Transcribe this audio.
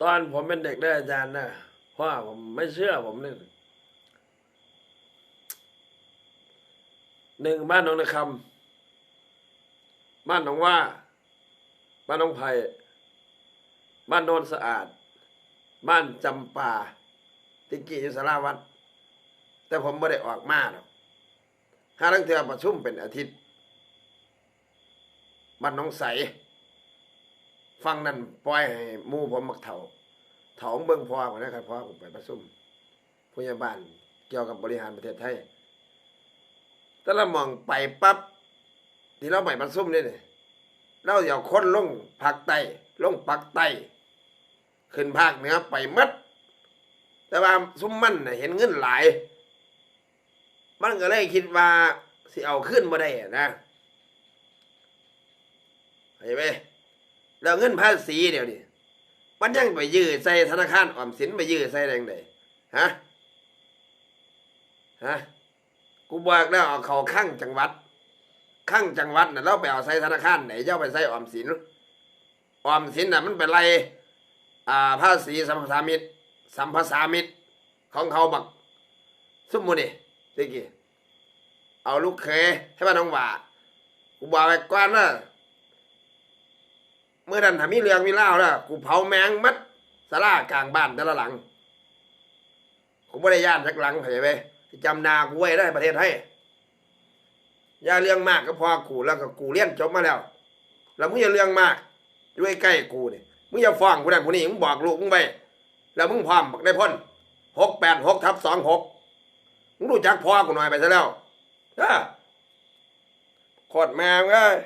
ตอนผมเป็นเด็กได้อาจารย์นะเพราะว่าผมไม่เชื่อผมเนี่ยหนึ่งบ้านหนองนาคำบ้านหนองว่า บ้านหนองไผ่บ้านโนนสะอาด บ้านจำปาติกี้ยูสราวัดแต่ผมไม่ได้ออกมาหรอกห้าทั้งเทือประชุมเป็นอาทิตย์บ้านหน้องใส ฟังนั่นปล่อยให้หมู่ผมมักเถาเถาเบิ่งพ่อผมนะครับพอผมไปประชุมผู้ใหญ่บ้านเกี่ยวกับบริหารประเทศไทยแต่ละมองไปปั๊บที่เราไปประชุมนี่นี่เราเดี๋ยวคนลงภาคใต้ลงปักใต้ขึ้นภาคเหนือไปมัด แต่ว่าซุ่มมันน่ะเห็นเงินหลาย มันก็เลยคิดว่าสิเอาขึ้นมาได้นะเห็นไหม แล้วเงินภาษีเดี๋ยวนี้มันยังไปยื้อใส่ธนาคารออมสินไปยื้อใส่แรงใดฮะฮะกูบอกแล้วเอาเขาข้างจังหวัดข้างจังหวัดน่ะเราไปเอาใส่ธนาคารไหนเจ้าไปใส่ออมสินออมสินน่ะมันเป็นไรอ่าภาษีสัมปทามิตรสัมภาษามิตรของเขาบักสมมุตินี่ตะกี้เอาลูกเคยให้บ้านน้องว่ากูบอกไปก่อนนะ เมื่อนั้นถ้ามีเรื่องมีเล่าแล้วกูเผาแมงมัดสลากลางบ้านแต่ละหลังกูไม่ได้ย่านสักหลังเข้าใจไหมจำนากูไว้ได้ประเทศไทยอย่าเรื่องมากก็พอกูแล้วก็กูเรียนจบมาแล้ว แล้วมึงอย่าเรื่องมากด้วยใกล้กูเนี่ยมึงอย่าฟ้องกูนั่นกูนี่มึงบอกลูกมึงไปแล้วมึงพร้อมได้พ้นหกแปดหกทับสองหกมึงรู้จักพ่อกูหน่อยไปซะแล้วเออโคตรแม่งเอ้ย